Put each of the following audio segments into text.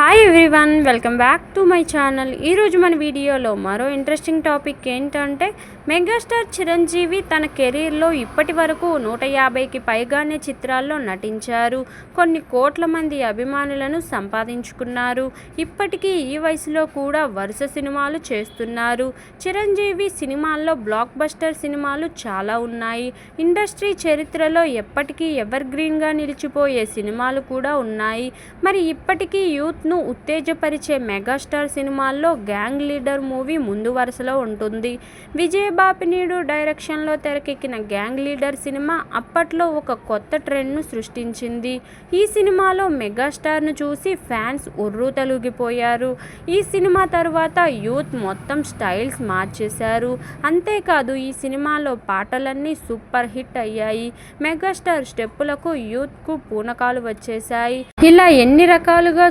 Hi everyone welcome back to my channel ఈరోజు మన వీడియోలో మరో ఇంట్రెస్టింగ్ టాపిక్ ఏంటంటే మెగాస్టార్ చిరంజీవి తన కెరీర్లో ఇప్పటి వరకు నూట యాభైకి పైగానే చిత్రాల్లో నటించారు. కొన్ని కోట్ల మంది అభిమానులను సంపాదించుకున్నారు. ఇప్పటికీ ఈ వయసులో కూడా వరుస సినిమాలు చేస్తున్నారు. చిరంజీవి సినిమాల్లో బ్లాక్ బస్టర్ సినిమాలు చాలా ఉన్నాయి. ఇండస్ట్రీ చరిత్రలో ఎప్పటికీ ఎవర్ గ్రీన్గా నిలిచిపోయే సినిమాలు కూడా ఉన్నాయి. మరి ఇప్పటికీ యూత్ ను ఉత్తేజపరిచే మెగాస్టార్ సినిమాల్లో గ్యాంగ్ లీడర్ మూవీ ముందు వరుసలో ఉంటుంది. విజయబాపినీడు డైరెక్షన్లో తెరకెక్కిన గ్యాంగ్ లీడర్ సినిమా అప్పట్లో ఒక కొత్త ట్రెండ్ను సృష్టించింది. ఈ సినిమాలో మెగాస్టార్ను చూసి ఫ్యాన్స్ ఉర్రు తలుగిపోయారు. ఈ సినిమా తర్వాత యూత్ మొత్తం స్టైల్స్ మార్చేశారు. అంతేకాదు ఈ సినిమాలో పాటలన్నీ సూపర్ హిట్ అయ్యాయి. మెగాస్టార్ స్టెప్పులకు యూత్కు పూనకాలు వచ్చేశాయి. ఇలా ఎన్ని రకాలుగా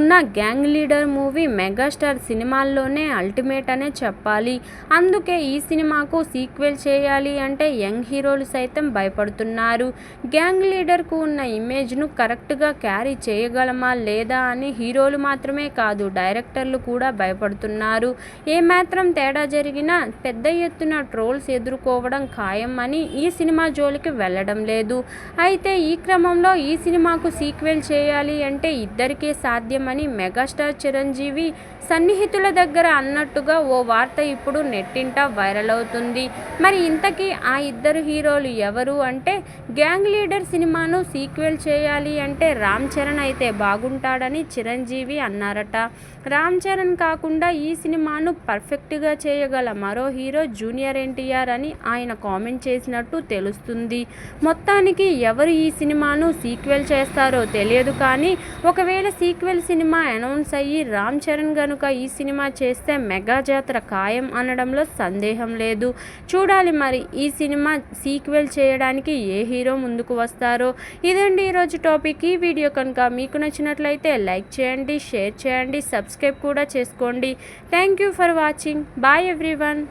చూసుకున్నా గ్యాంగ్ లీడర్ మూవీ మెగాస్టార్ సినిమాల్లోనే అల్టిమేట్ అనే చెప్పాలి. అందుకే ఈ సినిమాకు సీక్వెల్ చేయాలి అంటే యంగ్ హీరోలు సైతం భయపడుతున్నారు. గ్యాంగ్ లీడర్కు ఉన్న ఇమేజ్ను కరెక్ట్గా క్యారీ చేయగలమా లేదా అని హీరోలు మాత్రమే కాదు డైరెక్టర్లు కూడా భయపడుతున్నారు. ఏమాత్రం తేడా జరిగినా పెద్ద ఎత్తున ట్రోల్స్ ఎదుర్కోవడం ఖాయం అని ఈ సినిమా జోలికి వెళ్ళడం లేదు. అయితే ఈ క్రమంలో ఈ సినిమాకు సీక్వెల్ చేయాలి అంటే ఇద్దరికే చేశామని మెగాస్టార్ చిరంజీవి సన్నిహితుల దగ్గర అన్నట్టుగా ఓ వార్త ఇప్పుడు నెట్టింట వైరల్ అవుతుంది. మరి ఇంతకీ ఆ ఇద్దరు హీరోలు ఎవరు అంటే గ్యాంగ్ లీడర్ సినిమాను సీక్వెల్ చేయాలి అంటే రామ్ చరణ్ అయితే బాగుంటాడని చిరంజీవి అన్నారట. రామ్ చరణ్ కాకుండా ఈ సినిమాను పర్ఫెక్ట్గా చేయగల మరో హీరో జూనియర్ ఎన్టీఆర్ అని ఆయన కామెంట్ చేసినట్టు తెలుస్తుంది. మొత్తానికి ఎవరు ఈ సినిమాను సీక్వెల్ చేస్తారో తెలియదు కానీ ఒకవేళ సీక్వెల్ సినిమా సినిమా అనౌన్స్ అయ్యి రామ్ చరణ్ గనుక ఈ సినిమా చేస్తే మెగా జాతర ఖాయం అనడంలో సందేహం లేదు. చూడాలి మరి ఈ సినిమా సీక్వెల్ చేయడానికి ఏ హీరో ముందుకు వస్తారో? ఇదండి ఈరోజు టాపిక్. ఈ వీడియో కనుక మీకు నచ్చినట్లయితే లైక్ చేయండి షేర్ చేయండి సబ్స్క్రైబ్ కూడా చేసుకోండి. Thank you for watching. Bye everyone.